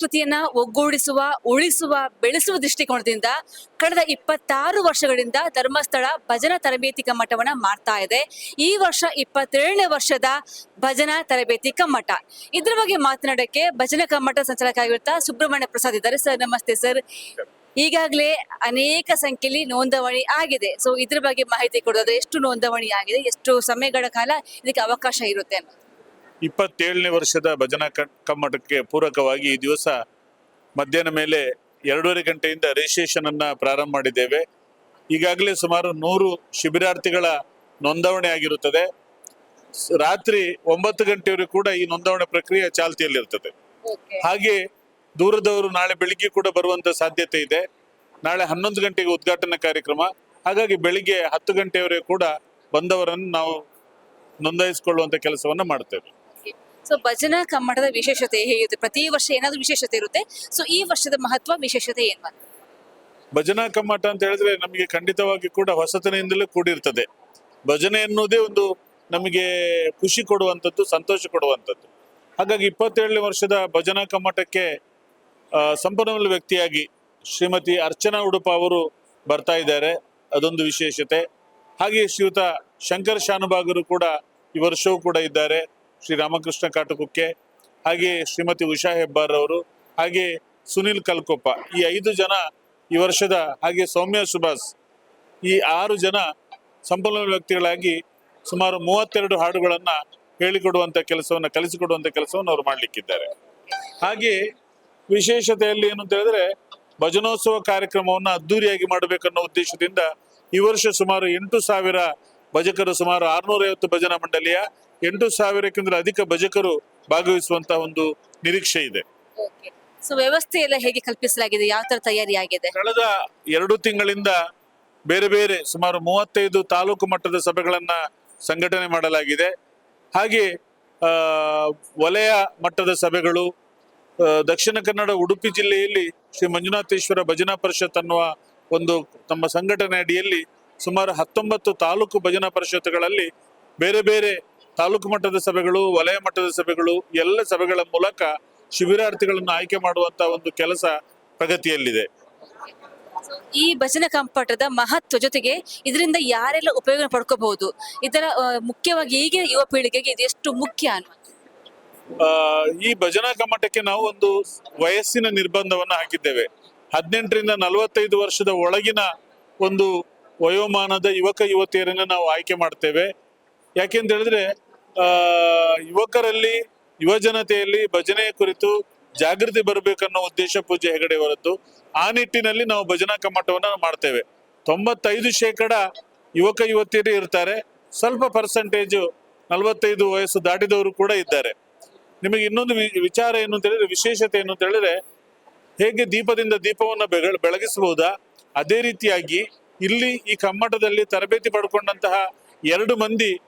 ಸಂಸ್ಕೃತಿಯನ್ನ ಒಗ್ಗೂಡಿಸುವ, ಉಳಿಸುವ, ಬೆಳೆಸುವ ದೃಷ್ಟಿಕೋನದಿಂದ ಕಳೆದ ಇಪ್ಪತ್ತಾರು ವರ್ಷಗಳಿಂದ ಧರ್ಮಸ್ಥಳ ಭಜನಾ ತರಬೇತಿ ಕಮ್ಮಟವನ್ನ ಮಾಡ್ತಾ ಇದೆ. ಈ ವರ್ಷ ಇಪ್ಪತ್ತೇಳನೇ ವರ್ಷದ ಭಜನಾ ತರಬೇತಿ ಕಮ್ಮಟ. ಇದ್ರ ಬಗ್ಗೆ ಮಾತನಾಡಕ್ಕೆ ಭಜನಾ ಕಮ್ಮಟ ಸಂಚಾಲಕ ಆಗಿರುತ್ತಾ ಸುಬ್ರಹ್ಮಣ್ಯ ಪ್ರಸಾದ್ ಇದ್ದಾರೆ. ಸರ್, ನಮಸ್ತೆ ಸರ್. ಈಗಾಗಲೇ ಅನೇಕ ಸಂಖ್ಯೆಯಲ್ಲಿ ನೋಂದಣಿ ಆಗಿದೆ. ಸೊ ಇದ್ರ ಬಗ್ಗೆ ಮಾಹಿತಿ ಕೊಡೋದು ಎಷ್ಟು ನೋಂದಣಿ ಆಗಿದೆ, ಎಷ್ಟು ಸಮಯಗಳ ಕಾಲ ಇದಕ್ಕೆ ಅವಕಾಶ ಇರುತ್ತೆ ಇಪ್ಪತ್ತೇಳನೇ ವರ್ಷದ ಭಜನಾ ಕಮ್ಮಟಕ್ಕೆ ಪೂರಕವಾಗಿ ಈ ದಿವಸ ಮಧ್ಯಾಹ್ನ ಮೇಲೆ ಎರಡೂವರೆ ಗಂಟೆಯಿಂದ ರಿಜಿಸ್ಟ್ರೇಷನ್ ಅನ್ನ ಪ್ರಾರಂಭ ಮಾಡಿದ್ದೇವೆ. ಈಗಾಗಲೇ ಸುಮಾರು ನೂರು ಶಿಬಿರಾರ್ಥಿಗಳ ನೋಂದಾವಣೆ ಆಗಿರುತ್ತದೆ. ರಾತ್ರಿ ಒಂಬತ್ತು ಗಂಟೆವರೆಗೂ ಕೂಡ ಈ ನೋಂದಾವಣೆ ಪ್ರಕ್ರಿಯೆ ಚಾಲ್ತಿಯಲ್ಲಿರ್ತದೆ. ಹಾಗೆ ದೂರದವರು ನಾಳೆ ಬೆಳಿಗ್ಗೆ ಕೂಡ ಬರುವಂತ ಸಾಧ್ಯತೆ ಇದೆ. ನಾಳೆ ಹನ್ನೊಂದು ಗಂಟೆಗೆ ಉದ್ಘಾಟನಾ ಕಾರ್ಯಕ್ರಮ. ಹಾಗಾಗಿ ಬೆಳಿಗ್ಗೆ ಹತ್ತು ಗಂಟೆಯವರೆಗೂ ಕೂಡ ಬಂದವರನ್ನು ನಾವು ನೋಂದಾಯಿಸಿಕೊಳ್ಳುವಂತ ಕೆಲಸವನ್ನ ಮಾಡ್ತೇವೆ. ಸೊ ಭಜನಾ ಕಮ್ಮಟದ ವಿಶೇಷತೆ ಹೇಗಿರುತ್ತೆ? ಪ್ರತಿ ವರ್ಷ ಏನಾದರೂ ವಿಶೇಷತೆ ಇರುತ್ತೆ? ಸೊ ಈ ವರ್ಷದ ಮಹತ್ವ, ವಿಶೇಷತೆ ಏನು ಭಜನಾ ಕಮ್ಮಟ ಅಂತ ಹೇಳಿದ್ರೆ ನಮಗೆ ಖಂಡಿತವಾಗಿ ಕೂಡ ಹೊಸತನದಿಂದಲೇ ಕೂಡಿರ್ತದೆ. ಭಜನೆ ಎನ್ನುವುದೇ ಒಂದು ನಮಗೆ ಖುಷಿ ಕೊಡುವಂಥದ್ದು, ಸಂತೋಷ ಕೊಡುವಂಥದ್ದು. ಹಾಗಾಗಿ ಇಪ್ಪತ್ತೇಳನೇ ವರ್ಷದ ಭಜನಾ ಕಮ್ಮಟಕ್ಕೆ ಸಂಪನ್ಮೂಲ ವ್ಯಕ್ತಿಯಾಗಿ ಶ್ರೀಮತಿ ಅರ್ಚನಾ ಉಡುಪ ಅವರು ಬರ್ತಾ ಇದ್ದಾರೆ. ಅದೊಂದು ವಿಶೇಷತೆ. ಹಾಗೆ ಶ್ರೀಯುತ ಶಂಕರ್ ಶಾನುಭಾಗರು ಕೂಡ ಈ ವರ್ಷವೂ ಕೂಡ ಇದ್ದಾರೆ. ಶ್ರೀ ರಾಮಕೃಷ್ಣ ಕಾಟುಕುಕ್ಕೆ, ಹಾಗೆ ಶ್ರೀಮತಿ ಉಷಾ ಹೆಬ್ಬಾರ್ ಅವರು, ಹಾಗೆ ಸುನಿಲ್ ಕಲ್ಕೊಪ್ಪ. ಈ ಐದು ಜನ ಈ ವರ್ಷದ ಹಾಗೆ ಸೌಮ್ಯ ಸುಭಾಸ್, ಈ ಆರು ಜನ ಸಂಪನ್ಮೂಲ ವ್ಯಕ್ತಿಗಳಾಗಿ ಸುಮಾರು ಮೂವತ್ತೆರಡು ಹಾಡುಗಳನ್ನ ಹೇಳಿಕೊಡುವಂತ ಕೆಲಸವನ್ನ, ಕಲಿಸಿಕೊಡುವಂತ ಕೆಲಸವನ್ನು ಅವರು ಮಾಡಲಿಕ್ಕಿದ್ದಾರೆ. ಹಾಗೆ ವಿಶೇಷತೆಯಲ್ಲಿ ಏನು ಅಂತ ಹೇಳಿದ್ರೆ, ಭಜನೋತ್ಸವ ಕಾರ್ಯಕ್ರಮವನ್ನ ಅದ್ದೂರಿಯಾಗಿ ಮಾಡಬೇಕನ್ನೋ ಉದ್ದೇಶದಿಂದ ಈ ವರ್ಷ ಸುಮಾರು ಎಂಟು ಸಾವಿರ ಭಜಕರು, ಸುಮಾರು ಆರ್ನೂರ ಐವತ್ತು ಭಜನಾ ಮಂಡಳಿಯ ಎಂಟು ಸಾವಿರಕ್ಕಿಂತ ಅಧಿಕ ಭಜಕರು ಭಾಗವಹಿಸುವಂತಹ ಒಂದು ನಿರೀಕ್ಷೆ ಇದೆ. ಸೊ ವ್ಯವಸ್ಥೆ ಎಲ್ಲ ಹೇಗೆ ಕಲ್ಪಿಸಲಾಗಿದೆ? ಯಾವ ತರ ತಯಾರಿ ಆಗಿದೆ? ಕಳೆದ ಎರಡು ತಿಂಗಳಿಂದ ಬೇರೆ ಬೇರೆ ಸುಮಾರು ಮೂವತ್ತೈದು ತಾಲೂಕು ಮಟ್ಟದ ಸಭೆಗಳನ್ನ ಸಂಘಟನೆ ಮಾಡಲಾಗಿದೆ. ಹಾಗೆ ವಲಯ ಮಟ್ಟದ ಸಭೆಗಳು ದಕ್ಷಿಣ ಕನ್ನಡ ಉಡುಪಿ ಜಿಲ್ಲೆಯಲ್ಲಿ ಶ್ರೀ ಮಂಜುನಾಥೇಶ್ವರ ಭಜನಾ ಪರಿಷತ್ ಅನ್ನುವ ಒಂದು ತಮ್ಮ ಸಂಘಟನೆ ಅಡಿಯಲ್ಲಿ ಸುಮಾರು ಹತ್ತೊಂಬತ್ತು ತಾಲೂಕು ಭಜನಾ ಪರಿಷತ್ಗಳಲ್ಲಿ ಬೇರೆ ಬೇರೆ ತಾಲೂಕು ಮಟ್ಟದ ಸಭೆಗಳು ವಲಯ ಮಟ್ಟದ ಸಭೆಗಳು ಎಲ್ಲ ಸಭೆಗಳ ಮೂಲಕ ಶಿಬಿರಾರ್ಥಿಗಳನ್ನು ಆಯ್ಕೆ ಮಾಡುವಂತ ಒಂದು ಕೆಲಸ ಪ್ರಗತಿಯಲ್ಲಿದೆ. ಈ ಭಜನೆ ಕಂಪಾಟದ ಮಹತ್ವ ಜೊತೆಗೆ ಇದರಿಂದ ಯಾರೆಲ್ಲ ಉಪಯೋಗ ಪಡ್ಕೋಬಹುದು? ಇದರ ಮುಖ್ಯವಾಗಿ ಈಗಿನ ಯುವ ಪೀಳಿಗೆಗೆ ಇದು ಎಷ್ಟು ಮುಖ್ಯ ಈ ಭಜನಾ ಕಮ್ಮಟಕ್ಕೆ ನಾವು ಒಂದು ವಯಸ್ಸಿನ ನಿರ್ಬಂಧವನ್ನು ಹಾಕಿದ್ದೇವೆ. ಹದಿನೆಂಟರಿಂದ ನಲವತ್ತೈದು ವರ್ಷದ ಒಳಗಿನ ಒಂದು ವಯೋಮಾನದ ಯುವಕ ಯುವತಿಯರನ್ನು ನಾವು ಆಯ್ಕೆ ಮಾಡ್ತೇವೆ. ಯಾಕೆಂತ ಹೇಳಿದ್ರೆ, ಆ, ಯುವಕರಲ್ಲಿ, ಯುವ ಜನತೆಯಲ್ಲಿ ಭಜನೆಯ ಕುರಿತು ಜಾಗೃತಿ ಬರಬೇಕನ್ನೋ ಉದ್ದೇಶ ಪೂಜೆ ಹೆಗಡೆ ಹೊರತು ಆ ನಿಟ್ಟಿನಲ್ಲಿ ನಾವು ಭಜನಾ ಕಮ್ಮಟವನ್ನ ಮಾಡ್ತೇವೆ. ತೊಂಬತ್ತೈದು ಶೇಕಡ ಯುವಕ, ಯುವತಿಯರೇ ಇರ್ತಾರೆ. ಸ್ವಲ್ಪ ಪರ್ಸೆಂಟೇಜು ನಲವತ್ತೈದು ವಯಸ್ಸು ದಾಟಿದವರು ಕೂಡ ಇದ್ದಾರೆ. ನಿಮಗೆ ಇನ್ನೊಂದು ವಿಚಾರ ಏನು ಅಂತ ಹೇಳಿದ್ರೆ, ವಿಶೇಷತೆ ಏನು ಅಂತ ಹೇಳಿದ್ರೆ, ಹೇಗೆ ದೀಪದಿಂದ ದೀಪವನ್ನು ಬೆಳ ಬೆಳಗಿಸಬಹುದಾ ಅದೇ ರೀತಿಯಾಗಿ ಇಲ್ಲಿ ಈ ಕಮ್ಮಟದಲ್ಲಿ ತರಬೇತಿ ಪಡ್ಕೊಂಡಂತಹ ಎರಡು ಮಂದಿ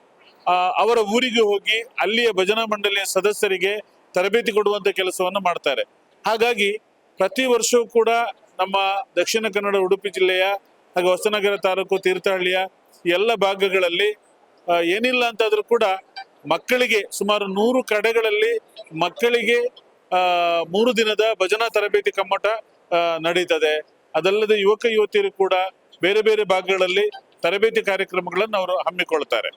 ಅವರ ಊರಿಗೆ ಹೋಗಿ ಅಲ್ಲಿಯ ಭಜನಾ ಮಂಡಳಿಯ ಸದಸ್ಯರಿಗೆ ತರಬೇತಿ ಕೊಡುವಂತ ಕೆಲಸವನ್ನು ಮಾಡ್ತಾರೆ. ಹಾಗಾಗಿ ಪ್ರತಿ ವರ್ಷವೂ ಕೂಡ ನಮ್ಮ ದಕ್ಷಿಣ ಕನ್ನಡ, ಉಡುಪಿ ಜಿಲ್ಲೆಯ ಹಾಗೆ ಹೊಸನಗರ ತಾಲೂಕು, ತೀರ್ಥಹಳ್ಳಿಯ ಎಲ್ಲ ಭಾಗಗಳಲ್ಲಿ ಏನಿಲ್ಲ ಅಂತಾದ್ರೂ ಕೂಡ ಮಕ್ಕಳಿಗೆ ಸುಮಾರು ನೂರು ಕಡೆಗಳಲ್ಲಿ ಮಕ್ಕಳಿಗೆ ಮೂರು ದಿನದ ಭಜನಾ ತರಬೇತಿ ಕಮ್ಮಟ ನಡೀತದೆ. ಅದಲ್ಲದೆ ಯುವಕ, ಯುವತಿಯರು ಕೂಡ ಬೇರೆ ಬೇರೆ ಭಾಗಗಳಲ್ಲಿ ತರಬೇತಿ ಕಾರ್ಯಕ್ರಮಗಳನ್ನು ಅವರು ಹಮ್ಮಿಕೊಳ್ತಾರೆ.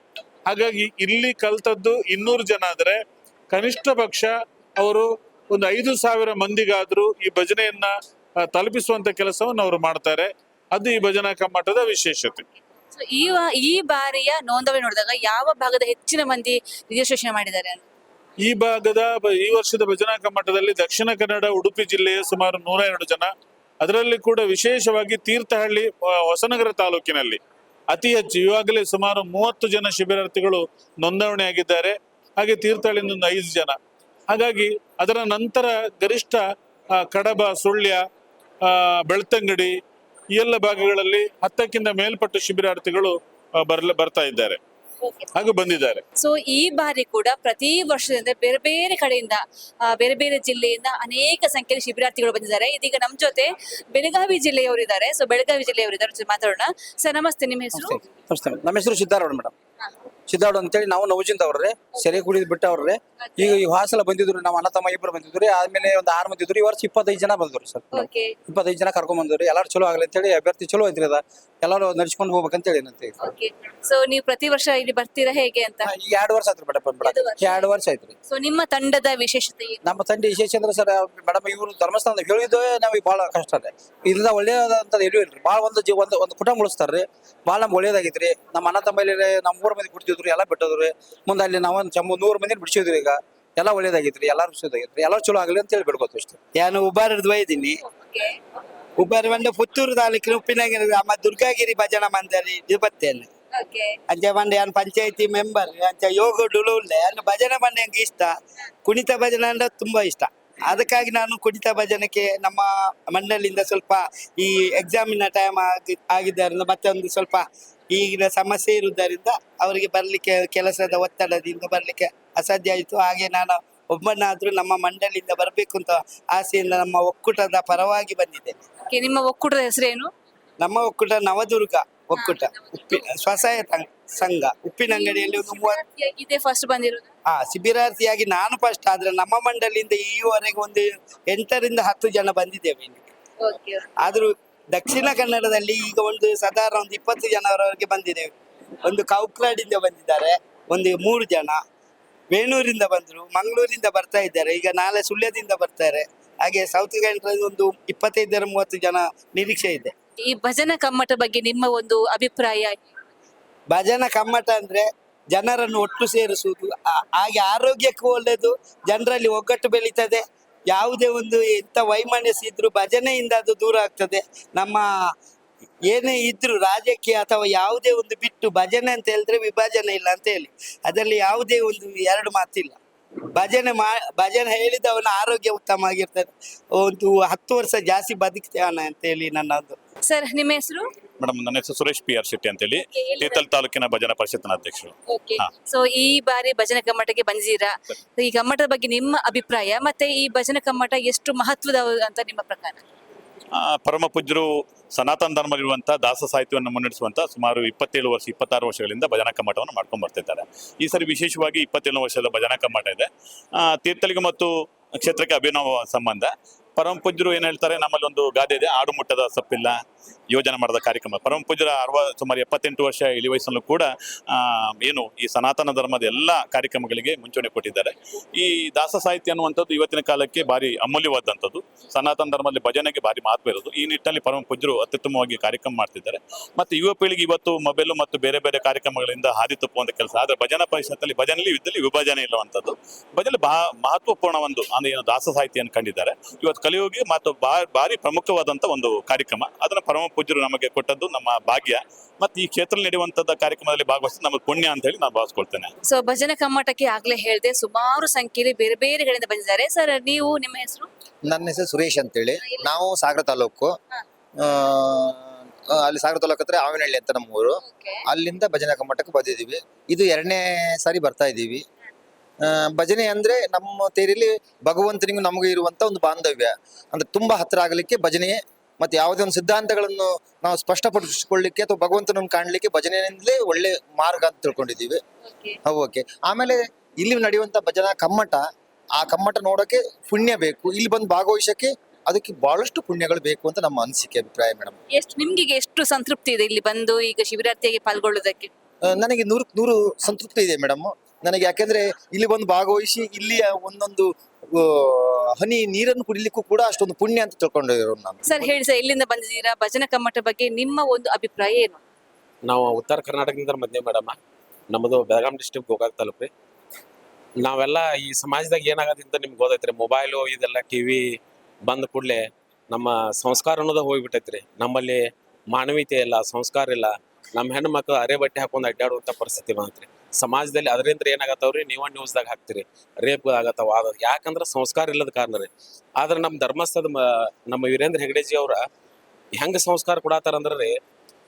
ಹಾಗಾಗಿ ಇಲ್ಲಿ ಕಲ್ತದ್ದು ಇನ್ನೂರು ಜನ ಆದರೆ ಕನಿಷ್ಠ ಪಕ್ಷ ಅವರು ಒಂದು ಐದು ಸಾವಿರ ಮಂದಿಗಾದ್ರೂ ಈ ಭಜನೆಯನ್ನ ತಲುಪಿಸುವಂತ ಕೆಲಸವನ್ನು ಅವರು ಮಾಡ್ತಾರೆ. ಅದು ಈ ಭಜನಾ ಕಮ್ಮಟದ ವಿಶೇಷತೆ. ಈ ಈ ಬಾರಿಯ ನೋಂದಣಿ ನೋಡಿದಾಗ ಯಾವ ಭಾಗದ ಹೆಚ್ಚಿನ ಮಂದಿ ರಿಜಿಸ್ಟ್ರೇಷನ್ ಮಾಡಿದ್ದಾರೆ ಈ ಭಾಗದ ಈ ವರ್ಷದ ಭಜನಾ ಕಮ್ಮಟದಲ್ಲಿ ದಕ್ಷಿಣ ಕನ್ನಡ ಉಡುಪಿ ಜಿಲ್ಲೆಯ ಸುಮಾರು ನೂರ ಎರಡು ಜನ. ಅದರಲ್ಲಿ ಕೂಡ ವಿಶೇಷವಾಗಿ ತೀರ್ಥಹಳ್ಳಿ ಹೊಸನಗರ ತಾಲೂಕಿನಲ್ಲಿ. ಅತಿ ಹೆಚ್ಚು. ಇವಾಗಲೇ ಸುಮಾರು ಮೂವತ್ತು ಜನ ಶಿಬಿರಾರ್ಥಿಗಳು ನೋಂದಣಿ ಆಗಿದ್ದಾರೆ ಹಾಗೆ ತೀರ್ಥಹಳ್ಳಿಯಿಂದ ಒಂದು ಐದು ಜನ. ಹಾಗಾಗಿ ಅದರ ನಂತರ ಗರಿಷ್ಠ ಕಡಬ, ಸುಳ್ಯ ಬೆಳ್ತಂಗಡಿ ಈ ಎಲ್ಲ ಭಾಗಗಳಲ್ಲಿ ಹತ್ತಕ್ಕಿಂತ ಮೇಲ್ಪಟ್ಟ ಶಿಬಿರಾರ್ಥಿಗಳು ಬರ್ಲ, ಬರ್ತಾ ಇದ್ದಾರೆ. ಹಾಗೂ ಬಂದಿದ್ದಾರೆ. ಸೊ ಈ ಬಾರಿ ಕೂಡ ಪ್ರತಿ ವರ್ಷದಿಂದ ಬೇರೆ ಬೇರೆ ಕಡೆಯಿಂದ ಬೇರೆ ಬೇರೆ ಜಿಲ್ಲೆಯಿಂದ ಅನೇಕ ಸಂಖ್ಯೆಯಲ್ಲಿ ಶಿಬಿರಾರ್ಥಿಗಳು ಬಂದಿದ್ದಾರೆ. ಇದೀಗ ನಮ್ ಜೊತೆ ಬೆಳಗಾವಿ ಜಿಲ್ಲೆಯವರು ಇದ್ದಾರೆ ಸೊ ಬೆಳಗಾವಿ ಜಿಲ್ಲೆಯವರು ಇದ್ದಾರೆ ಮಾತಾಡೋಣ. ಸರ್ ನಮಸ್ತೆ. ನಿಮ್ಮ ಹೆಸರು? ನಮಸ್ತೆ. ನಮ್ಮ ಹೆಸರು ಸಿದ್ದಾರೂಢ ಮೇಡಮ್. ಸಿದ್ಧಾರ್ಡ್ ಅಂತೇಳಿ ನಾವು ನವಜಿಂದವ್ರೆ ಸೆರೆ ಕುಡಿದ್ ಬಿಟ್ಟ ಅವ್ರೆ ಈಗ ಈ ಹಾಸಲ ಬಂದಿದ್ರು ನಮ್ಮ ಅಣ್ಣ ತಮ್ಮ ಇಬ್ಬರು ಬಂದಿದ್ರು. ಆದ್ಮೇಲೆ ಒಂದು ಆರ್ ಮಂದಿ ಇದ್ರು. ಈ ವರ್ಷ ಇಪ್ಪತ್ತೈದು ಜನ ಬಂದ್ರು ಸರ್. ಇಪ್ಪತ್ತೈದು ಜನ ಕರ್ಕೊಂಡ್ ಬಂದ್ರು. ಎಲ್ಲಾರು ಚಲೋ ಆಗಲಿ ಅಂತೇಳಿ ಅಭ್ಯರ್ಥಿ ಚಲೋ ಐತ್ರಿ ಅದ. ಎಲ್ಲಾರು ನಡ್ಸ್ಕೊಂಡು ಹೋಗ್ಬೇಕಂತೇಳಿ ಏನಂತ ಸೊ ನೀವು ಪ್ರತಿ ವರ್ಷ ಇಲ್ಲಿ ಬರ್ತೀರಾ ಹೇಗೆ ಅಂತ? ಈ ಎರಡು ವರ್ಷ ಆಯ್ತು ಮೇಡಮ್ ಎರಡು ವರ್ಷ. ಎರಡು ವರ್ಷ ಆಯ್ತ್ರಿ. ಸೊ ನಿಮ್ಮ ತಂಡದ ವಿಶೇಷತೆ ಏನು? ನಮ್ಮ ತಂಡ ವಿಶೇಷ ಅಂದ್ರೆ ಸರ್ ಮೇಡಮ್ ಇವರು ಧರ್ಮಸ್ಥಾನದ ಹೇಳಿದ್ದೇ ನಮಗೆ ಬಹಳ ಕಷ್ಟ ರೀ. ಇದರಿಂದ ಒಳ್ಳೆಯದಂತ ಎಲ್ಲೂ ಇಲ್ರಿ. ಭಾಳ ಒಂದು ಜೀವ ಒಂದು ಒಂದು ಕುಟುಂಬ ಉಳಿಸ್ತಾರ್ರಿ. ಭಾಳ ನಮ್ಗೆ ಒಳ್ಳೇದಾಗೈತ್ರಿ ನಮ್ಮ ಅಣ್ಣ ತಮ್ಮಲ್ಲಿ ನಮ್ಮ ಮೂರು ಮಂದಿ ಬಿಡ್ತಿದ್ರು ಎಲ್ಲ ಬಿಟ್ಟದ್ರಿ. ಮುಂದೆ ಅಲ್ಲಿ ನಾವು ಒಂದು ಚಂಬ ನೂರು ಮಂದಿ ಬಿಡಿಸಿದ್ರಿ ಈಗ. ಎಲ್ಲ ಒಳ್ಳೇದಾಗೈತ್ರಿ ಎಲ್ಲರೂ ಖುಷಿಯಾಗೈತ್ರಿ ಎಲ್ಲರೂ ಚಲೋ ಆಗಲಿ ಅಂತ ಹೇಳಿ ಬಿಡ್ಬೋದು ಅಷ್ಟೇ. ನಾನು ಉಬಾರದ್ದು ಒಯ್ದೀನಿ ಓಕೆ ಉಬಾರ್ ಬಂದ ಪುತ್ತೂರು ತಾಲೂಕಿನ ಉಪ್ಪಿನಗಿರಿ ಗ್ರಾಮ ದುರ್ಗಾಗಿರಿ ಭಜನಾ ಮಂದಿರ ತಿರುಪತಿಯಲ್ಲಿ ಅಂಚೆ ಯಾನ್ ಪಂಚಾಯತಿ ಮೆಂಬರ್ ಅಂಚೆ ಯೋಗ ಡುಳುಲ್ಲೆ ಅಂದ್ರೆ ಭಜನೆ ಭಜನ ನಂಗೆ ಇಷ್ಟ. ಕುಣಿತ ಭಜನೆ ಅಂದ್ರೆ ತುಂಬಾ ಇಷ್ಟ. ಅದಕ್ಕಾಗಿ ನಾನು ಕುಣಿತ ಭಜನೆಗೆ ನಮ್ಮ ಮಂಡಳಿಯಿಂದ ಸ್ವಲ್ಪ ಈ ಎಕ್ಸಾಮಿನ ಟೈಮ್ ಆಗಿ ಆಗಿದ್ದರಿಂದ ಮತ್ತೆ ಒಂದು ಸ್ವಲ್ಪ ಈಗಿನ ಸಮಸ್ಯೆ ಇರುವುದರಿಂದ ಅವರಿಗೆ ಬರ್ಲಿಕ್ಕೆ ಕೆಲಸದ ಒತ್ತಡದಿಂದ ಬರ್ಲಿಕ್ಕೆ ಅಸಾಧ್ಯ ಆಯಿತು. ಹಾಗೆ ನಾನು ಒಬ್ಬನಾದ್ರೂ ನಮ್ಮ ಮಂಡಳಿಯಿಂದ ಬರಬೇಕು ಅಂತ ಆಸೆಯಿಂದ ನಮ್ಮ ಒಕ್ಕೂಟದ ಪರವಾಗಿ ಬಂದಿದ್ದೇನೆ. ನಿಮ್ಮ ಒಕ್ಕೂಟದ ಹೆಸರೇನು? ನಮ್ಮ ಒಕ್ಕೂಟ ನವದುರ್ಗ ಒಕ್ಕೂಟ. ಉಪ್ಪಿ ಸ್ವಸಹಾಯ ತ- ಸಂಘ. ಉಪ್ಪಿನಂಗಡಿಯಲ್ಲಿ ಒಂದು ಮೂವತ್ತು ಇದೇ ಫಸ್ಟ್ ಬಂದಿರೋದು. ಹಾ ಶಿಬಿರಾರ್ಥಿಯಾಗಿ ನಾನು ಫಸ್ಟ್ ಆದ್ರೆ ನಮ್ಮ ಮಂಡಳಿಯಿಂದ ಈವರೆಗೆ ಒಂದು ಎಂಟರಿಂದ ಹತ್ತು ಜನ ಬಂದಿದ್ದೇವೆ ಇಲ್ಲಿ. ಆದ್ರೂ ದಕ್ಷಿಣ ಕನ್ನಡದಲ್ಲಿ ಈಗ ಒಂದು ಸಾಧಾರಣ ಒಂದು ಇಪ್ಪತ್ತು ಜನವರವರೆಗೆ ಬಂದಿದ್ದೇವೆ. ಒಂದು ಕೌಕ್ರಾಡಿಂದ ಬಂದಿದ್ದಾರೆ. ಒಂದು ಮೂರು ಜನ. ವೇಣೂರಿಂದ ಬಂದ್ರು ಮಂಗಳೂರಿಂದ ಬರ್ತಾ ಇದ್ದಾರೆ. ಈಗ ನಾಳೆ ಸುಳ್ಯದಿಂದ ಬರ್ತಾರೆ. ಹಾಗೆ ಸೌತ್ ಕನ್ನಡ ಒಂದು ಇಪ್ಪತ್ತೈದರ ಮೂವತ್ತು ಜನ ನಿರೀಕ್ಷೆ ಇದೆ. ಈ ಭಜನ ಕಮ್ಮಟ ಬಗ್ಗೆ ನಿಮ್ಮ ಒಂದು ಅಭಿಪ್ರಾಯ? ಭಜನ ಕಮ್ಮಟ ಅಂದ್ರೆ ಜನರನ್ನು ಒಟ್ಟು ಸೇರಿಸುವುದು ಆ- ಹಾಗೆ ಆರೋಗ್ಯಕ್ಕೂ ಒಳ್ಳೆಯದು ಜನರಲ್ಲಿ ಒಗ್ಗಟ್ಟು ಬೆಳೀತದೆ. ಯಾವುದೇ ಒಂದು ಎಂಥ ವೈಮನಸ್ಸು ಇದ್ರೂ ಭಜನೆಯಿಂದ ಅದು ದೂರ ಆಗ್ತದೆ. ನಮ್ಮ ಏನೇ ಇದ್ರು ರಾಜಕೀಯ ಅಥವಾ ಯಾವುದೇ ಒಂದು ಬಿಟ್ಟು ಭಜನೆ ಅಂತ ಹೇಳಿದ್ರೆ ವಿಭಜನೆ ಇಲ್ಲ ಅಂತ ಹೇಳಿ. ಅದರಲ್ಲಿ ಯಾವುದೇ ಒಂದು ಎರಡು ಮಾತಿಲ್ಲ. ಭಜನೆ ಮಾ ಭಜನೆ ಹೇಳಿದವನ ಆರೋಗ್ಯ ಉತ್ತಮ ಆಗಿರ್ತದೆ. ಒಂದು ಹತ್ತು ವರ್ಷ ಜಾಸ್ತಿ ಬದುಕ್ತೇವನ ಅಂತ ಹೇಳಿ ನನ್ನದು. ಸರ್ ನಿಮ್ಮ ಹೆಸರು? ಮೇಡಮ್ ನನ್ನ ಹೆಸರು ಸುರೇಶ್ ಪಿ ಆರ್ ಶೆಟ್ಟಿ ಅಂತ ಹೇಳಿ. ತೀರ್ಥಲ್ ತಾಲೂಕಿನ ಭಜನಾ ಪರಿಷತ್ ಅಧ್ಯಕ್ಷರು. ಸೊ ಈ ಬಾರಿ ಭಜನೆ ಕಮ್ಮಟಕ್ಕೆ ಬಂದಿದ್ದೀರಾ? ಈ ಕಮ್ಮಟದ ಬಗ್ಗೆ ನಿಮ್ಮ ಅಭಿಪ್ರಾಯ ಮತ್ತೆ ಈ ಭಜನೆ ಕಮ್ಮಟ ಎಷ್ಟು ಮಹತ್ವದ ಅಂತ ನಿಮ್ಮ ಪ್ರಕಾರ? ಆ, ಪರಮ ಪೂಜ್ಯರು ಸನಾತನ ಧರ್ಮದಲ್ಲಿರುವಂತಹ ದಾಸ ಸಾಹಿತ್ಯವನ್ನು ಮುನ್ನಡೆಸುವಂಥ ಸುಮಾರು ಇಪ್ಪತ್ತೇಳು ವರ್ಷ, ಇಪ್ಪತ್ತಾರು ವರ್ಷಗಳಿಂದ ಭಜನಾ ಕಮ್ಮಟವನ್ನು ಮಾಡ್ಕೊಂಡು ಬರ್ತಿದ್ದಾರೆ. ಈ ಸರಿ ವಿಶೇಷವಾಗಿ ಇಪ್ಪತ್ತೇಳು ವರ್ಷದ ಭಜನಾ ಕಮ್ಮಟ ಇದೆ. ತೀರ್ಥಳಿಗೆ ಮತ್ತು ಕ್ಷೇತ್ರಕ್ಕೆ ಅಭಿನವ ಸಂಬಂಧ. ಪರಮ ಪೂಜ್ಯರು ಏನ್ ಹೇಳ್ತಾರೆ? ನಮ್ಮಲ್ಲಿ ಒಂದು ಗಾದೆ ಇದೆ ಆಡು ಮುಟ್ಟದ ಸಪ್ಪಿಲ್ಲ ಯೋಜನೆ ಮಾಡಿದ ಕಾರ್ಯಕ್ರಮ. ಪರಮ ಪೂಜ್ಯರ ಅರವ, ಸುಮಾರು ಎಪ್ಪತ್ತೆಂಟು ವರ್ಷ ಇಳಿ ವಯಸ್ಸಲ್ಲೂ ಕೂಡ ಏನು ಈ ಸನಾತನ ಧರ್ಮದ ಎಲ್ಲ ಕಾರ್ಯಕ್ರಮಗಳಿಗೆ ಮುಂಚೂಣಿ ಕೊಟ್ಟಿದ್ದಾರೆ. ಈ ದಾಸ ಸಾಹಿತ್ಯ ಅನ್ನುವಂಥದ್ದು ಇವತ್ತಿನ ಕಾಲಕ್ಕೆ ಭಾರಿ ಅಮೂಲ್ಯವಾದಂಥದ್ದು. ಸನಾತನ ಧರ್ಮದಲ್ಲಿ ಭಜನೆಗೆ ಭಾರಿ ಮಹತ್ವ ಇರೋದು. ಈ ನಿಟ್ಟಿನಲ್ಲಿ ಪರಮ ಪೂಜ್ಯರು ಅತ್ಯುತ್ತಮವಾಗಿ ಕಾರ್ಯಕ್ರಮ ಮಾಡ್ತಿದ್ದಾರೆ. ಮತ್ತೆ ಯುವ ಪೀಳಿಗೆ ಇವತ್ತು ಮೊಬೈಲು ಮತ್ತು ಬೇರೆ ಬೇರೆ ಕಾರ್ಯಕ್ರಮಗಳಿಂದ ಹಾದಿ ತಪ್ಪುವಂಥ ಕೆಲಸ. ಆದರೆ ಭಜನಾ ಪರಿಷತ್ತಲ್ಲಿ ಭಜನೆಯಲ್ಲಿ ಇದ್ದಲ್ಲಿ ವಿಭಜನೆ ಇಲ್ಲವಂಥದ್ದು. ಭಜನೆ ಬಹಳ ಮಹತ್ವಪೂರ್ಣ ಒಂದು, ಅಂದ್ರೆ ಏನು ದಾಸ ಸಾಹಿತ್ಯ ಕಂಡಿದ್ದಾರೆ ಇವತ್ತು ಕಲಿಯೋಗಿ ಮತ್ತು ಭಾರಿ ಪ್ರಮುಖವಾದಂಥ ಒಂದು ಕಾರ್ಯಕ್ರಮ. ಅದನ್ನ ಪರಮ ಪೂಜ್ಯರು ನಮಗೆ ಕೊಟ್ಟದ್ದು ನಮ್ಮ ಭಾಗ್ಯ. ಮತ್ತೆ ಈ ಕ್ಷೇತ್ರ ನಡೆಯುವಂತದ ಕಾರ್ಯಕ್ರಮದಲ್ಲಿ ಭಾಗವಹಿಸಿದ ನಮ್ಮ ಪುಣ್ಯ ಅಂತ ಹೇಳಿ ನಾನು ಭಾವಿಸ್ಕೊಳ್ತೇನೆ. ಸೊ ಭಜನೆ ಕಮ್ಮಟಕ್ಕೆ ಆಗ್ಲೇ ಹೇಳಿದೆ ಸುಮಾರು ಸಂಖ್ಯೆಯಲ್ಲಿ ಬೇರೆ ಬೇರೆ ಕಡೆಯಿಂದ ಬಂದಿದ್ದಾರೆ. ಸರ್ ನೀವು ನಿಮ್ಮ ಹೆಸರು? ನನ್ನ ಹೆಸರು ಸುರೇಶ್ ಅಂತೇಳಿ. ನಾವು ಸಾಗರ ತಾಲೂಕು. ಅಲ್ಲಿ ಸಾಗರ ತಾಲೂಕು ಹತ್ರ ಆವಿನಹಳ್ಳಿ ಅಂತ ನಮ್ಮ ಊರು. ಅಲ್ಲಿಂದ ಭಜನೆ ಕಮ್ಮಟಕ್ಕೆ ಬಂದಿದ್ದೀವಿ. ಇದು ಎರಡನೇ ಸಾರಿ ಬರ್ತಾ ಇದ್ದೀವಿ. ಆ, ಭಜನೆ ಅಂದ್ರೆ ನಮ್ಮ ತೇರಿಲಿ ಭಗವಂತನಿಗೂ ನಮಗೂ ಇರುವಂತ ಒಂದು ಬಾಂಧವ್ಯ. ಅಂದ್ರೆ ತುಂಬಾ ಹತ್ರ ಆಗಲಿಕ್ಕೆ ಭಜನೆ ಮತ್ತೆ ಯಾವುದೇ ಒಂದು ಸಿದ್ಧಾಂತಗಳನ್ನು ನಾವು ಸ್ಪಷ್ಟಪಡಿಸಿಕೊಳ್ಳಿಕ್ಕೆ ಅಥವಾ ಭಗವಂತನನ್ನು ಕಾಣಲಿಕ್ಕೆ ಭಜನೆಯಿಂದಲೇ ಒಳ್ಳೆ ಮಾರ್ಗ ಅಂತ ತಿಳ್ಕೊಂಡಿದ್ದೀವಿ. ಓಕೆ ಆಮೇಲೆ ಇಲ್ಲಿ ನಡೆಯುವಂತ ಭಜನಾ ಕಮ್ಮಟ ಆ ಕಮ್ಮಟ ನೋಡೋಕೆ ಪುಣ್ಯ ಬೇಕು. ಇಲ್ಲಿ ಬಂದು ಭಾಗವಹಿಸಕ್ಕೆ ಅದಕ್ಕೆ ಬಹಳಷ್ಟು ಪುಣ್ಯಗಳು ಬೇಕು ಅಂತ ನಮ್ಮ ಅನಿಸಿಕೆ ಅಭಿಪ್ರಾಯ ಮೇಡಮ್ ಎಷ್ಟು ನಿಮ್ಗೆ ಎಷ್ಟು ಸಂತೃಪ್ತಿ ಇದೆ ಇಲ್ಲಿ ಬಂದು ಈಗ ಶಿಬಿರಾರ್ಥಿಯಾಗಿ ಪಾಲ್ಗೊಳ್ಳೋದಕ್ಕೆ ನನಗೆ ನೂರು ನೂರು ಸಂತೃಪ್ತಿ ಇದೆ ಮೇಡಮ್ ನನಗೆ ಯಾಕೆಂದ್ರೆ ಇಲ್ಲಿ ಬಂದು ಭಾಗವಹಿಸಿ ಇಲ್ಲಿಯ ಒಂದೊಂದು ಹನಿ ನೀರನ್ನು ಕುಡಿಲಿಕ್ಕೂ ಕೂಡ ಅಷ್ಟೊಂದು ಪುಣ್ಯ ಅಂತ ತಿಳ್ಕೊಂಡಿರೋ ನಾನು. ಸರ್ ಹೇಳಿ ಸರ್ ಎಲ್ಲಿಂದ ಬಂದಿದ್ದೀರಾ? ಭಜನ ಕಮ್ಮಟ ಬಗ್ಗೆ ನಿಮ್ಮ ಒಂದು ಅಭಿಪ್ರಾಯ ಏನು? ನಾವು ಉತ್ತರ ಕರ್ನಾಟಕದಿಂದ ಬಂದೇವಿ ಮೇಡಮ್. ನಮ್ಮದು ಬೆಳಗಾಂ ಡಿಸ್ಟ್ರಿಕ್ ಗೋಕಾಕ್ ತಾಲೂಕು ರೀ. ನಾವೆಲ್ಲ ಈ ಸಮಾಜದಾಗ ಏನಾಗತ್ತೆ ನಿಮ್ಗೆ ಗೊತ್ತೈತ್ರಿ. ಮೊಬೈಲು ಇದೆಲ್ಲ ಟಿವಿ ಬಂದ ಕೂಡಲೇ ನಮ್ಮ ಸಂಸ್ಕಾರ ಅನ್ನೋದು ಹೋಗ್ಬಿಟ್ಟೈತ್ರಿ ನಮ್ಮಲ್ಲಿ ಮಾನವೀಯತೆ ಇಲ್ಲ ಸಂಸ್ಕಾರ ಇಲ್ಲ. ನಮ್ಮ ಹೆಣ್ಣು ಮಕ್ಕಳು ಅರೆ ಬಟ್ಟೆ ಹಾಕೊಂಡು ಅಡ್ಡಾಡುವಂಥ ಪರಿಸ್ಥಿತಿ ಬಂತ್ರಿ ಸಮಾಜದಲ್ಲಿ ಅದರಿಂದ ಏನಾಗತ್ತವ್ರಿ? ನೀವ ನ್ಯೂಸ್ದಾಗ ಹಾಕ್ತಿರಿ. ರೇಪ್ ಆಗತ್ತವ ಅದ ಯಾಕಂದ್ರೆ ಸಂಸ್ಕಾರ ಇಲ್ಲದ ಕಾರಣ ರೀ. ಆದ್ರೆ ನಮ್ಮ ಧರ್ಮಸ್ಥದ ನಮ್ಮ ವೀರೇಂದ್ರ ಹೆಗಡೆಜಿ ಅವ್ರ ಹೆಂಗ್ ಸಂಸ್ಕಾರ ಕೊಡತ್ತಾರ ರೀ,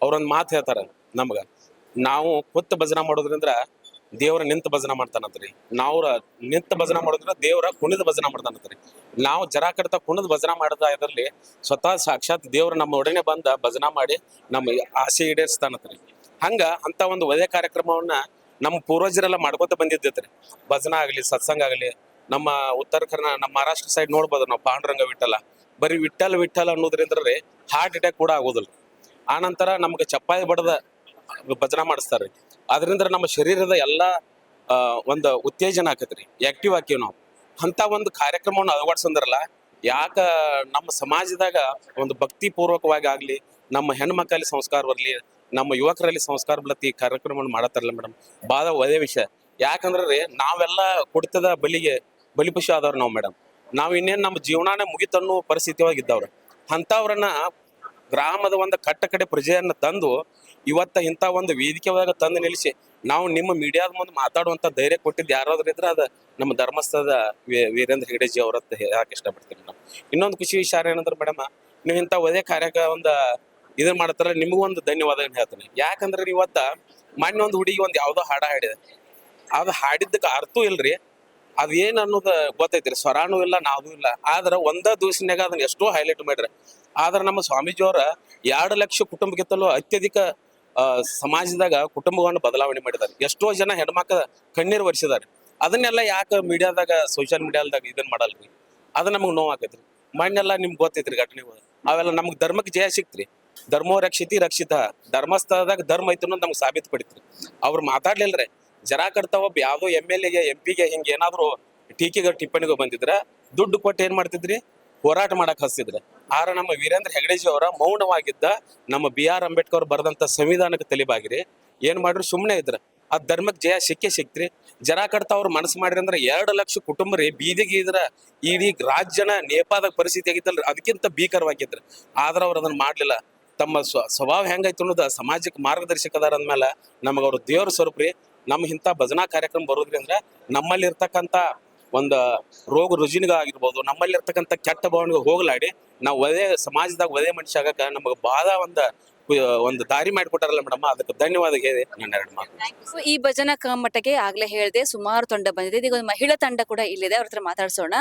ಅವ್ರೊಂದ್ ಮಾತು ಹೇಳ್ತಾರ ನಮ್ಗ. ನಾವು ಕುತ್ತ ಭಜನ ಮಾಡೋದ್ರಿಂದ ದೇವ್ರ ನಿಂತ ಭಜನ ಮಾಡ್ತಾನಂತ್ರಿ ನಾವು ನಿಂತ ಭಜನ ಮಾಡೋದ್ರ ದೇವ್ರ ಕುಣಿದ ಭಜನ ಮಾಡ್ತಾನಂತ್ರಿ ನಾವು ಜರ ಕಡ್ತ ಕುಣಿದ ಭಜನ ಮಾಡದ ಇದರಲ್ಲಿ ಸ್ವತಃ ಸಾಕ್ಷಾತ್ ದೇವ್ರ ನಮ್ಮ ಒಡನೆ ಬಂದ ಭಜನ ಮಾಡಿ ನಮ್ಮ ಆಸೆ ಈಡೇರಿಸ್ತಾನಂತ್ರಿ ಹಂಗ ಅಂತ ಒಂದು ಒಳ್ಳೆ ಕಾರ್ಯಕ್ರಮವನ್ನ ನಮ್ಮ ಪೂರ್ವಜರೆಲ್ಲ ಮಾಡ್ಕೋತ ಬಂದಿದ್ದೈತ್ರಿ. ಭಜನ ಆಗಲಿ, ಸತ್ಸಂಗ ಆಗಲಿ, ನಮ್ಮ ಉತ್ತರ ಕರ್ನಾ, ನಮ್ಮ ಮಹಾರಾಷ್ಟ್ರ ಸೈಡ್ ನೋಡ್ಬೋದು ನಾವು, ಪಾಂಡುರಂಗ ವಿಠಲ ಬರೀ ವಿಠಲ್ ವಿಠಲ್ ಅನ್ನೋದ್ರಿಂದ ರೀ ಹಾರ್ಟ್ ಅಟ್ಯಾಕ್ ಕೂಡ ಆಗೋದಿಲ್ಲ ಆನಂತರ ನಮ್ಗೆ ಚಪ್ಪಾಯಿ ಬಡದ ಭಜನ ಮಾಡಿಸ್ತಾರೆ ಅದರಿಂದ ನಮ್ಮ ಶರೀರದ ಎಲ್ಲ ಒಂದು ಉತ್ತೇಜನ ಆಕತ್ರಿ. ಆಕ್ಟಿವ್ ಆಕೀವಿ ನಾವು. ಅಂತ ಒಂದು ಕಾರ್ಯಕ್ರಮವನ್ನು ಅಳವಡಿಸಂದ್ರಲ್ಲ, ಯಾಕ ನಮ್ಮ ಸಮಾಜದಾಗ ಒಂದು ಭಕ್ತಿ ಪೂರ್ವಕವಾಗಿ ಆಗ್ಲಿ, ನಮ್ಮ ಹೆಣ್ಮಕ್ಕಳಲ್ಲಿ ಸಂಸ್ಕಾರ ಬರಲಿ ನಮ್ಮ ಯುವಕರಲ್ಲಿ ಸಂಸ್ಕಾರ ಬಲತಿ ಈ ಕಾರ್ಯಕ್ರಮವನ್ನು ಮಾಡತ್ತಾರಲ್ಲ ಮೇಡಮ್ ಭಾಳ ಒಳ್ಳೆ ವಿಷಯ. ಯಾಕಂದ್ರೆ ನಾವೆಲ್ಲ ಕುಡಿತದ ಬಲಿಗೆ ಬಲಿಪಶು ಆದವ್ರು ನಾವು ಮೇಡಮ್ ನಾವು ಇನ್ನೇನು ನಮ್ಮ ಜೀವನಾನೇ ಮುಗಿತನ್ನೋ ಪರಿಸ್ಥಿತಿ ಒಳಗೆ ಇದ್ದವ್ರು ಅಂಥವ್ರನ್ನ ಗ್ರಾಮದ ಒಂದು ಕಟ್ಟ ಕಡೆ ಪ್ರಜೆಯನ್ನ ತಂದು ಇವತ್ತ ಇಂಥ ಒಂದು ವೇದಿಕೆ ಒಳಗೆ ತಂದು ನಿಲ್ಲಿಸಿ ನಾವು ನಿಮ್ಮ ಮೀಡಿಯಾದ ಮುಂದೆ ಮಾತಾಡುವಂತ ಧೈರ್ಯ ಕೊಟ್ಟಿದ್ದು ಯಾರಾದ್ರೂ ಇದ್ರೆ ಅದು ನಮ್ಮ ಧರ್ಮಸ್ಥಳದ ವೀರೇಂದ್ರ ಹೆಗಡೆಜಿ ಅವರತ್ತ ಹೇಳಕ್ ಇಷ್ಟಪಡ್ತೀನಿ ಮೇಡಮ್ ಇನ್ನೊಂದು ಖುಷಿ ವಿಚಾರ ಏನಂದ್ರೆ ಮೇಡಮ್ ನೀವು ಇಂಥ ಒದೇ ಕಾರ್ಯಕ್ಕೆ ಒಂದು ಇದನ್ನ ಮಾಡ್ತಾರ, ನಿಮಗೂ ಒಂದು ಧನ್ಯವಾದ ಹೇಳ್ತೀನಿ. ಯಾಕಂದ್ರೆ ಇವತ್ತ ಮೊನ್ನೆ ಒಂದು ಹುಡುಗಿ ಒಂದು ಯಾವ್ದೋ ಹಾಡ ಹಾಡಿದೆ. ಅದು ಹಾಡಿದ್ದಕ್ಕೆ ಅರ್ಥ ಇಲ್ರಿ. ಅದ್ ಏನ್ ಅನ್ನೋದು ಗೊತ್ತೈತ್ರಿ. ಸ್ವರಾನು ಇಲ್ಲ, ನಾವೂ ಇಲ್ಲ. ಆದ್ರ ಒಂದ ದಿವಸನಾಗ ಅದನ್ನ ಎಷ್ಟೋ ಹೈಲೈಟ್ ಮಾಡ್ರಿ. ಆದ್ರ ನಮ್ಮ ಸ್ವಾಮೀಜಿಯವರ ಎರಡು ಲಕ್ಷ ಕುಟುಂಬಕ್ಕಿಂತಲೂ ಅತ್ಯಧಿಕ ಸಮಾಜದಾಗ ಕುಟುಂಬವನ್ನು ಬದಲಾವಣೆ ಮಾಡಿದ್ದಾರೆ ಎಷ್ಟೋ ಜನ ಹೆಣ್ಮಕ್ಳ ಕಣ್ಣೀರು ಒರೆಸಿದ್ದಾರೆ ಅದನ್ನೆಲ್ಲ ಯಾಕೆ ಮೀಡಿಯಾದಾಗ ಸೋಷಿಯಲ್ ಮೀಡಿಯಾದಾಗ ಇದನ್ನ ಮಾಡಲ್ರಿ? ಅದು ನಮಗೆ ನೋವು ಆಕೈತ್ರಿ ಮೊನ್ನೆಲ್ಲ ನಿಮ್ಗೆ ಗೊತ್ತೈತ್ರಿ ಘಟನೆಗಳು. ಅವೆಲ್ಲ ನಮ್ಗೆ ಧರ್ಮಕ್ಕೆ ಜಯ ಸಿಕ್ತ್ರಿ. ಧರ್ಮೋ ರಕ್ಷಿತಿ ರಕ್ಷಿತ. ಧರ್ಮಸ್ಥಳದಾಗ ಧರ್ಮ ಐತಿ ಅನ್ನೋದು ನಮ್ಗೆ ಸಾಬೀತು ಪಡಿತ್ರಿ. ಅವ್ರು ಮಾತಾಡ್ಲಿಲ್ರಿ. ಜರಾ ಕಡ್ತಾ ಒಬ್ಬ ಯಾವ್ದೋ ಎಂ ಎಲ್ ಎಗೆ, ಎಂ ಪಿಗೆ ಹಿಂಗೆ ಏನಾದ್ರು ಟೀಕೆಗೆ ಟಿಪ್ಪಣಿಗೆ ಬಂದಿದ್ರ, ದುಡ್ಡು ಕೊಟ್ಟು ಏನ್ ಮಾಡ್ತಿದ್ರಿ? ಹೋರಾಟ ಮಾಡಕ್ ಹಚ್ತಿದ್ರು ಆರ ನಮ್ಮ ವೀರೇಂದ್ರ ಹೆಗಡೆಜಿ ಅವರ ಮೌನವಾಗಿದ್ದ ನಮ್ಮ ಬಿ ಆರ್ ಅಂಬೇಡ್ಕರ್ ಬರೆದಂತ ಸಂವಿಧಾನಕ್ಕೆ ತಲೆಬಾಗಿರಿ. ಏನ್ ಮಾಡ್ರಿ? ಸುಮ್ಮನೆ ಇದ್ರ. ಆ ಧರ್ಮಕ್ಕೆ ಜಯ ಸಿಕ್ಕೇ ಸಿಕ್ತ್ರಿ. ಜನ ಕಡ್ತಾ ಅವ್ರು ಮನಸ್ಸು ಮಾಡ್ರಿ ಅಂದ್ರೆ ಎರಡು ಲಕ್ಷ ಕುಟುಂಬ ರೀ, ಬೀದಿಗೆ ಇದ್ರ ಇಡೀ ರಾಜ್ಯನ ನೇಪಾದ ಪರಿಸ್ಥಿತಿ ಆಗಿತ್ತಲ್ರಿ. ಅದಕ್ಕಿಂತ ಭೀಕರವಾಗಿದ್ರು. ಆದ್ರೆ ಅವ್ರು ಅದನ್ನ ಮಾಡ್ಲಿಲ್ಲ. ತಮ್ಮ ಸ್ವ ಸ್ವಭಾವ ಹೆಂಗೈತು ಅನ್ನೋದು ಸಮಾಜಕ್ಕೆ ಮಾರ್ಗದರ್ಶಕದಾರ ಅಂದಮೇಲೆ ನಮಗೆ ಅವ್ರ ದೇವ್ರ ಸ್ವರೂಪ ರೀ. ನಮ್ಮ ಇಂಥ ಭಜನಾ ಕಾರ್ಯಕ್ರಮ ಬರೋದ್ರಿಂದ ನಮ್ಮಲ್ಲಿ ಇರ್ತಕ್ಕಂಥ ಒಂದು ರೋಗ ರುಜಿನಗಾಗಿರ್ಬೋದು ನಮ್ಮಲ್ಲಿ ಇರ್ತಕ್ಕಂಥ ಕೆಟ್ಟ ಭಾವನೆಗೆ ಹೋಗಲಾಡಿ ನಾವು ಒದೇ ಸಮಾಜದಾಗ ಒದೇ ಮನುಷ್ಯ ಆಗಕ್ಕೆ ನಮಗೆ ಬಹಳ ಒಂದು ಒಂದು ದಾರಿ ಮಾಡಿಕೊಟ್ಟಾರಲ್ಲ ಮೇಡಮ್, ಅದಕ್ಕೆ ಧನ್ಯವಾದ ಹೇಳಿ ನನ್ನ ಎರಡು ಮಾತು. ಈ ಭಜನಾ ಕಮ್ಮಟಕ್ಕೆ ಆಗ್ಲೇ ಹೇಳಿದೆ, ಸುಮಾರು ತಂಡ ಬಂದಿದೆ. ಇದೀಗ ಒಂದು ಮಹಿಳಾ ತಂಡ ಕೂಡ ಇಲ್ಲಿದೆ, ಅವ್ರ ಹತ್ರ ಮಾತಾಡ್ಸೋಣ.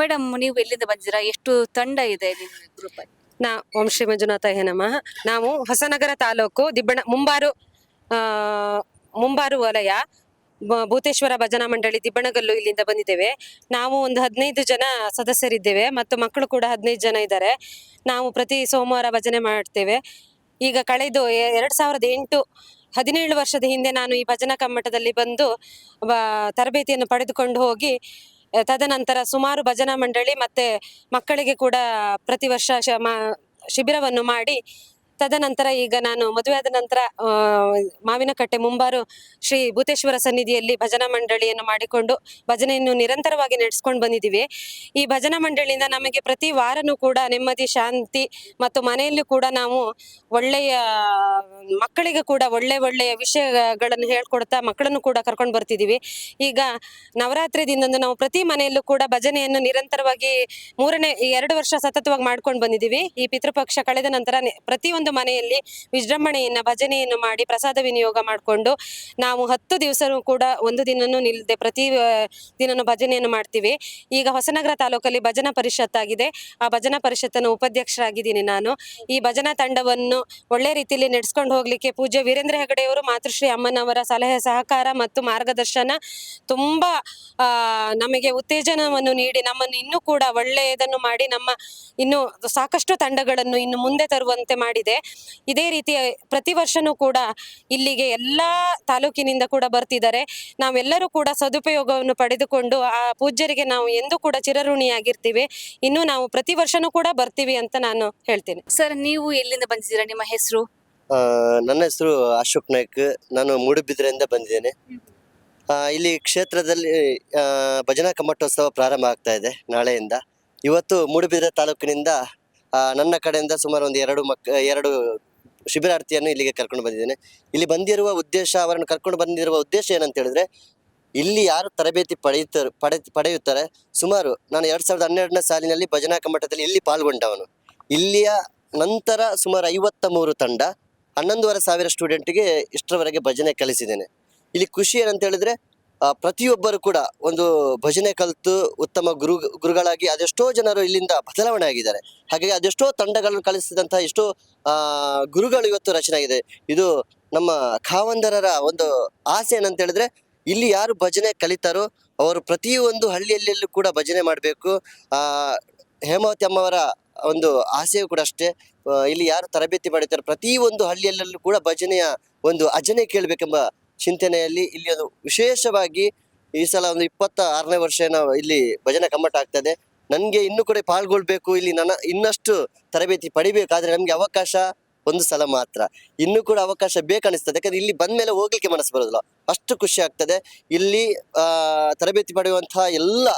ಮೇಡಮ್, ನೀವು ಎಲ್ಲಿಂದ ಬಂದಿದ್ದೀರಾ? ಎಷ್ಟು ತಂಡ ಇದೆ ನಿಮ್ಮ ಗ್ರೂಪ್ ನಾ ಓಂ ಶ್ರೀ ಮಂಜುನಾಥ ನಮಃ. ನಾವು ಹೊಸನಗರ ತಾಲೂಕು ದಿಬ್ಬಣ ಮುಂಬಾರು ಮುಂಬಾರು ವಲಯ ಭೂತೇಶ್ವರ ಭಜನಾ ಮಂಡಳಿ ದಿಬ್ಬಣಗಲ್ಲು ಇಲ್ಲಿಂದ ಬಂದಿದ್ದೇವೆ. ನಾವು ಒಂದು ಹದಿನೈದು ಜನ ಸದಸ್ಯರಿದ್ದೇವೆ ಮತ್ತು ಮಕ್ಕಳು ಕೂಡ ಹದಿನೈದು ಜನ ಇದ್ದಾರೆ. ನಾವು ಪ್ರತಿ ಸೋಮವಾರ ಭಜನೆ ಮಾಡ್ತೇವೆ. ಈಗ ಕಳೆದು ಎರಡು ಸಾವಿರದ ಎಂಟು ಹದಿನೇಳು ವರ್ಷದ ಹಿಂದೆ ನಾನು ಈ ಭಜನಾ ಕಮ್ಮಟದಲ್ಲಿ ಬಂದು ತರಬೇತಿಯನ್ನು ಪಡೆದುಕೊಂಡು ಹೋಗಿ ತದನಂತರ ಸುಮಾರು ಭಜನಾ ಮಂಡಳಿ ಮತ್ತೆ ಮಕ್ಕಳಿಗೆ ಕೂಡ ಪ್ರತಿ ವರ್ಷ ಶಿಬಿರವನ್ನು ಮಾಡಿ ತದನಂತರ ಈಗ ನಾನು ಮದುವೆ ಆದ ನಂತರ ಮಾವಿನಕಟ್ಟೆ ಮುಂಬಾರು ಶ್ರೀ ಭೂತೇಶ್ವರ ಸನ್ನಿಧಿಯಲ್ಲಿ ಭಜನಾ ಮಂಡಳಿಯನ್ನು ಮಾಡಿಕೊಂಡು ಭಜನೆಯನ್ನು ನಿರಂತರವಾಗಿ ನಡೆಸ್ಕೊಂಡು ಬಂದಿದ್ದೀವಿ. ಈ ಭಜನಾ ಮಂಡಳಿಯಿಂದ ನಮಗೆ ಪ್ರತಿ ವಾರನೂ ಕೂಡ ನೆಮ್ಮದಿ, ಶಾಂತಿ ಮತ್ತು ಮನೆಯಲ್ಲೂ ಕೂಡ ನಾವು ಒಳ್ಳೆಯ, ಮಕ್ಕಳಿಗೆ ಕೂಡ ಒಳ್ಳೆ ಒಳ್ಳೆಯ ವಿಷಯಗಳನ್ನು ಹೇಳ್ಕೊಡ್ತಾ ಮಕ್ಕಳನ್ನು ಕೂಡ ಕರ್ಕೊಂಡು ಬರ್ತಿದ್ದೀವಿ. ಈಗ ನವರಾತ್ರಿ ದಿನದಂದು ನಾವು ಪ್ರತಿ ಮನೆಯಲ್ಲೂ ಕೂಡ ಭಜನೆಯನ್ನು ನಿರಂತರವಾಗಿ ಮೂರನೇ ಎರಡು ವರ್ಷ ಸತತವಾಗಿ ಮಾಡ್ಕೊಂಡು ಬಂದಿದ್ದೀವಿ. ಈ ಪಿತೃಪಕ್ಷ ಕಳೆದ ನಂತರ ನೆ- ಪ್ರತಿಯೊಂದು ಮನೆಯಲ್ಲಿ ವಿಜೃಂಭಣೆಯನ್ನ, ಭಜನೆಯನ್ನು ಮಾಡಿ ಪ್ರಸಾದ ವಿನಿಯೋಗ ಮಾಡಿಕೊಂಡು ನಾವು ಹತ್ತು ದಿವಸನೂ ಕೂಡ ಒಂದು ದಿನನೂ ನಿಲ್ಲದೆ ಪ್ರತಿ ದಿನನೂ ಭಜನೆಯನ್ನು ಮಾಡ್ತೀವಿ. ಈಗ ಹೊಸನಗರ ತಾಲೂಕಲ್ಲಿ ಭಜನಾ ಪರಿಷತ್ ಆಗಿದೆ ಆ ಭಜನಾ ಪರಿಷತ್ತನ ಉಪಾಧ್ಯಕ್ಷರಾಗಿದ್ದೀನಿ ನಾನು. ಈ ಭಜನಾ ತಂಡವನ್ನು ಒಳ್ಳೆ ರೀತಿಯಲ್ಲಿ ನಡೆಸ್ಕೊಂಡು ಹೋಗ್ಲಿಕ್ಕೆ ಪೂಜ್ಯ ವೀರೇಂದ್ರ ಹೆಗಡೆಯವರು ಮಾತೃಶ್ರೀ ಅಮ್ಮನವರ ಸಲಹೆ, ಸಹಕಾರ ಮತ್ತು ಮಾರ್ಗದರ್ಶನ ತುಂಬಾ ನಮಗೆ ಉತ್ತೇಜನವನ್ನು ನೀಡಿ ನಮ್ಮನ್ನು ಇನ್ನೂ ಕೂಡ ಒಳ್ಳೆಯದನ್ನು ಮಾಡಿ ನಮ್ಮ ಇನ್ನು ಸಾಕಷ್ಟು ತಂಡಗಳನ್ನು ಇನ್ನು ಮುಂದೆ ತರುವಂತೆ ಮಾಡಿದೆ. ಇದೇ ರೀತಿಯ ಪ್ರತಿ ವರ್ಷನೂ ಕೂಡ ಇಲ್ಲಿಗೆ ಎಲ್ಲ ತಾಲೂಕಿನಿಂದ ಕೂಡ ಬರ್ತಿದ್ದಾರೆ. ನಾವೆಲ್ಲರೂ ಕೂಡ ಸದುಪಯೋಗವನ್ನು ಪಡೆದುಕೊಂಡು ಆ ಪೂಜ್ಯರಿಗೆ ನಾವು ಎಂದೂ ಕೂಡ ಚಿರಋಣಿಯಾಗಿರ್ತೀವಿ. ಇನ್ನು ನಾವು ಪ್ರತಿ ವರ್ಷನೂ ಕೂಡ ಬರ್ತೀವಿ ಅಂತ ನಾನು ಹೇಳ್ತೀನಿ. ಸರ್ ನೀವು ಎಲ್ಲಿಂದ ಬಂದಿದ್ದೀರಾ? ನಿಮ್ಮ ಹೆಸರು? ಆ, ನನ್ನ ಹೆಸರು ಅಶೋಕ್ ನಾಯ್ಕ್. ನಾನು ಮೂಡುಬಿದ್ರೆಯಿಂದ ಬಂದಿದ್ದೇನೆ. ಆ, ಇಲ್ಲಿ ಕ್ಷೇತ್ರದಲ್ಲಿ ಆ, ಭಜನಾ ಕಮ್ಮಟೋತ್ಸವ ಪ್ರಾರಂಭ ಆಗ್ತಾ ಇದೆ ನಾಳೆಯಿಂದ. ಇವತ್ತು ಮೂಡುಬಿದ್ರೆ ತಾಲೂಕಿನಿಂದ ನನ್ನ ಕಡೆಯಿಂದ ಸುಮಾರು ಒಂದು ಎರಡು ಮಕ್, ಎರಡು ಶಿಬಿರಾರ್ಥಿಯನ್ನು ಇಲ್ಲಿಗೆ ಕರ್ಕೊಂಡು ಬಂದಿದ್ದೇನೆ. ಇಲ್ಲಿ ಬಂದಿರುವ ಉದ್ದೇಶ, ಅವರನ್ನು ಕರ್ಕೊಂಡು ಬಂದಿರುವ ಉದ್ದೇಶ ಏನಂತ ಹೇಳಿದ್ರೆ, ಇಲ್ಲಿ ಯಾರು ತರಬೇತಿ ಪಡೆಯುತ್ತಾರೆ, ಪಡೆ, ಪಡೆಯುತ್ತಾರೆ, ಸುಮಾರು ನಾನು ಎರಡ್ ಸಾವಿರದ ಹನ್ನೆರಡನೇ ಸಾಲಿನಲ್ಲಿ ಭಜನಾ ಕಮ್ಮಟದಲ್ಲಿ ಇಲ್ಲಿ ಪಾಲ್ಗೊಂಡವನು. ಇಲ್ಲಿಯ ನಂತರ ಸುಮಾರು ಐವತ್ತ ಮೂರು ತಂಡ, ಹನ್ನೊಂದುವರೆ ಸಾವಿರ ಸ್ಟೂಡೆಂಟ್ಗೆ ಇಷ್ಟರವರೆಗೆ ಭಜನೆ ಕಲಿಸಿದ್ದೇನೆ. ಇಲ್ಲಿ ಖುಷಿ ಏನಂತ ಹೇಳಿದ್ರೆ ಪ್ರತಿಯೊಬ್ಬರು ಕೂಡ ಒಂದು ಭಜನೆ ಕಲಿತು ಉತ್ತಮ ಗುರು, ಗುರುಗಳಾಗಿ ಅದೆಷ್ಟೋ ಜನರು ಇಲ್ಲಿಂದ ಬದಲಾವಣೆ ಆಗಿದ್ದಾರೆ ಹಾಗಾಗಿ ಅದೆಷ್ಟೋ ತಂಡಗಳನ್ನು ಕಲಿಸಿದಂತಹ ಎಷ್ಟೋ ಗುರುಗಳು ಇವತ್ತು ರಚನೆ ಆಗಿದೆ ಇದು ನಮ್ಮ ಖಾವಂದರರ ಒಂದು ಆಸೆ ಏನಂತ ಹೇಳಿದ್ರೆ, ಇಲ್ಲಿ ಯಾರು ಭಜನೆ ಕಲಿತಾರೋ ಅವರು ಪ್ರತಿಯೊಂದು ಹಳ್ಳಿಯಲ್ಲೆಲ್ಲೂ ಕೂಡ ಭಜನೆ ಮಾಡಬೇಕು. ಆ, ಹೇಮಾವತಿ ಅಮ್ಮವರ ಒಂದು ಆಸೆಯೂ ಕೂಡ ಅಷ್ಟೇ. ಇಲ್ಲಿ ಯಾರು ತರಬೇತಿ ಮಾಡಿದ್ದಾರೆ ಪ್ರತಿ ಒಂದು ಹಳ್ಳಿಯಲ್ಲೂ ಕೂಡ ಭಜನೆಯ ಒಂದು ಅಜನೆ ಕೇಳಬೇಕೆಂಬ ಚಿಂತನೆಯಲ್ಲಿ ಇಲ್ಲಿ ಒಂದು ವಿಶೇಷವಾಗಿ ಈ ಸಲ ಒಂದು ಇಪ್ಪತ್ತ ಆರನೇ ವರ್ಷ ನಾವು ಇಲ್ಲಿ ಭಜನೆ ಕಮ್ಮಟ ಆಗ್ತದೆ. ನನಗೆ ಇನ್ನೂ ಕೂಡ ಪಾಲ್ಗೊಳ್ಬೇಕು. ಇಲ್ಲಿ ನನ್ನ ಇನ್ನಷ್ಟು ತರಬೇತಿ ಪಡಿಬೇಕಾದ್ರೆ ನಮಗೆ ಅವಕಾಶ ಒಂದು ಸಲ ಮಾತ್ರ. ಇನ್ನೂ ಕೂಡ ಅವಕಾಶ ಬೇಕನ್ನಿಸ್ತದೆ. ಯಾಕಂದ್ರೆ ಇಲ್ಲಿ ಬಂದ ಮೇಲೆ ಹೋಗ್ಲಿಕ್ಕೆ ಮನಸ್ಸು ಬರೋದಿಲ್ಲ. ಅಷ್ಟು ಖುಷಿ ಆಗ್ತದೆ. ಇಲ್ಲಿ ತರಬೇತಿ ಪಡೆಯುವಂತಹ ಎಲ್ಲ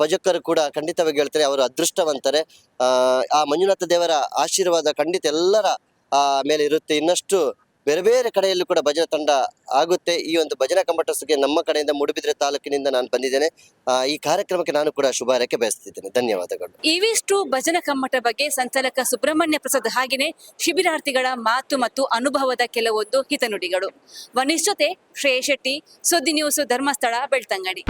ಭಜಕರು ಕೂಡ ಖಂಡಿತವಾಗಿ ಹೇಳ್ತಾರೆ, ಅವರು ಅದೃಷ್ಟವಂತಾರೆ. ಆ ಮಂಜುನಾಥ ದೇವರ ಆಶೀರ್ವಾದ ಖಂಡಿತ ಎಲ್ಲರ ಮೇಲೆ ಇರುತ್ತೆ. ಇನ್ನಷ್ಟು ಬೇರೆ ಬೇರೆ ಕಡೆಯಲ್ಲೂ ಕೂಡ ಭಜನಾ ತಂಡ ಆಗುತ್ತೆ. ಈ ಒಂದು ಭಜನಾ ಕಂಬಟಸ್ಗೆ ನಮ್ಮ ಕಡೆಯಿಂದ ಮೂಡುಬಿದ್ರೆ ತಾಲೂಕಿನಿಂದ ನಾನು ಬಂದಿದ್ದೇನೆ. ಈ ಕಾರ್ಯಕ್ರಮಕ್ಕೆ ನಾನು ಕೂಡ ಶುಭ ಹಾರೈಕೆ ಬಯಸ್ತಿದ್ದೇನೆ. ಧನ್ಯವಾದಗಳು. ಇವಿಷ್ಟು ಭಜನ ಕಮ್ಮಟ ಬಗ್ಗೆ ಸಂಚಾಲಕ ಸುಬ್ರಹ್ಮಣ್ಯ ಪ್ರಸಾದ್ ಹಾಗೆಯೇ ಶಿಬಿರಾರ್ಥಿಗಳ ಮಾತು ಮತ್ತು ಅನುಭವದ ಕೆಲವೊಂದು ಹಿತನುಡಿಗಳು. ವನಿಶ್ ಜೊತೆ ಶ್ರೇಯಶೆಟ್ಟಿ, ಸುದ್ದಿ ನ್ಯೂಸ್ ಧರ್ಮಸ್ಥಳ, ಬೆಳ್ತಂಗಡಿ.